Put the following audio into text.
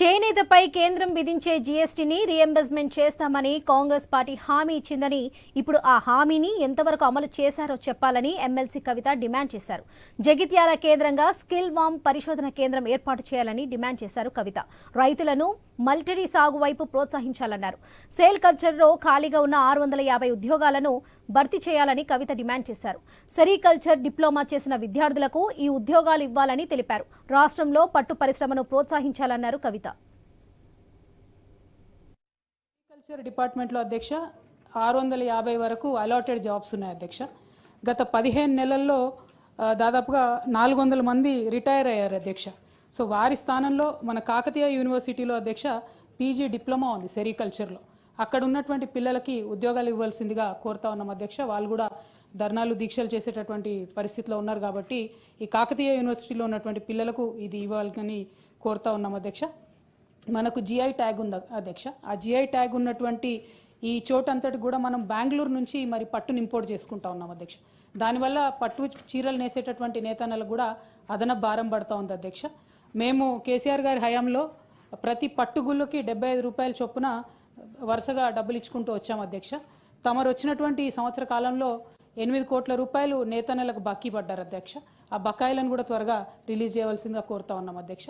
చేనేతపై కేంద్రం విధించే జీఎస్టీని రీఎంబర్స్మెంట్ చేస్తామని కాంగ్రెస్ పార్టీ హామీ ఇచ్చిందని ఇప్పుడు ఆ హామీని ఎంతవరకు అమలు చేశారో చెప్పాలని ఎమ్మెల్సీ కవిత డిమాండ్ చేశారు. జగిత్యాల కేంద్రంగా స్కిల్ వామ్ పరిశోధన కేంద్రం ఏర్పాటు చేయాలని డిమాండ్ చేశారు కవిత. రైతులను మల్టరీ సాగు వైపు ప్రోత్సహించాలన్నారు. సేల్ కల్చర్లో ఖాళీగా ఉన్న ఆరు వందల యాభై ఉద్యోగాలను భర్తీ చేయాలని కవిత డిమాండ్ చేశారు. సెరికల్చర్ డిప్లొమా చేసిన విద్యార్థులకు ఈ ఉద్యోగాలు ఇవ్వాలని తెలిపారు. రాష్ట్రంలో పట్టు పరిశ్రమను ప్రోత్సహించాలన్నారు కవిత. అగ్రికల్చర్ డిపార్ట్మెంట్లో అధ్యక్ష ఆరు వందల యాభై వరకు అలాటెడ్ జాబ్స్ ఉన్నాయి అధ్యక్ష. గత పదిహేను నెలల్లో దాదాపుగా నాలుగు వందల మంది రిటైర్ అయ్యారు అధ్యక్ష. సో వారి స్థానంలో మన కాకతీయ యూనివర్సిటీలో అధ్యక్ష పీజీ డిప్లొమా ఉంది సెరికల్చర్లో. అక్కడ ఉన్నటువంటి పిల్లలకి ఉద్యోగాలు ఇవ్వాల్సిందిగా కోరుతా ఉన్నాం అధ్యక్ష. వాళ్ళు కూడా ధర్నాలు దీక్షలు చేసేటటువంటి పరిస్థితిలో ఉన్నారు కాబట్టి ఈ కాకతీయ యూనివర్సిటీలో ఉన్నటువంటి పిల్లలకు ఇది ఇవ్వాలని కోరుతా ఉన్నాం అధ్యక్ష. మనకు జిఐ ట్యాగ్ ఉంది అధ్యక్ష? ఆ జిఐ ట్యాగ్ ఉన్నటువంటి ఈ చోటంతటి కూడా మనం బెంగళూరు నుంచి మరి పట్టును ఇంపోర్ట్ చేసుకుంటా ఉన్నాం అధ్యక్ష. దానివల్ల పట్టు చీరలు నేసేటటువంటి నేతన్నలకు కూడా అదనపు భారం పడుతూ ఉంది అధ్యక్ష. మేము కేసీఆర్ గారి హయాంలో ప్రతి పట్టుగుళ్ళకి డెబ్బై ఐదు రూపాయల చొప్పున వరుసగా డబ్బులు ఇచ్చుకుంటూ వచ్చాం అధ్యక్ష. తమరు వచ్చినటువంటి ఈ సంవత్సర కాలంలో ఎనిమిది కోట్ల రూపాయలు నేతన్నలకు బాకీ పడ్డారు అధ్యక్ష. ఆ బకాయిలను కూడా త్వరగా రిలీజ్ చేయవలసిందిగా కోరుతా ఉన్నాం అధ్యక్ష.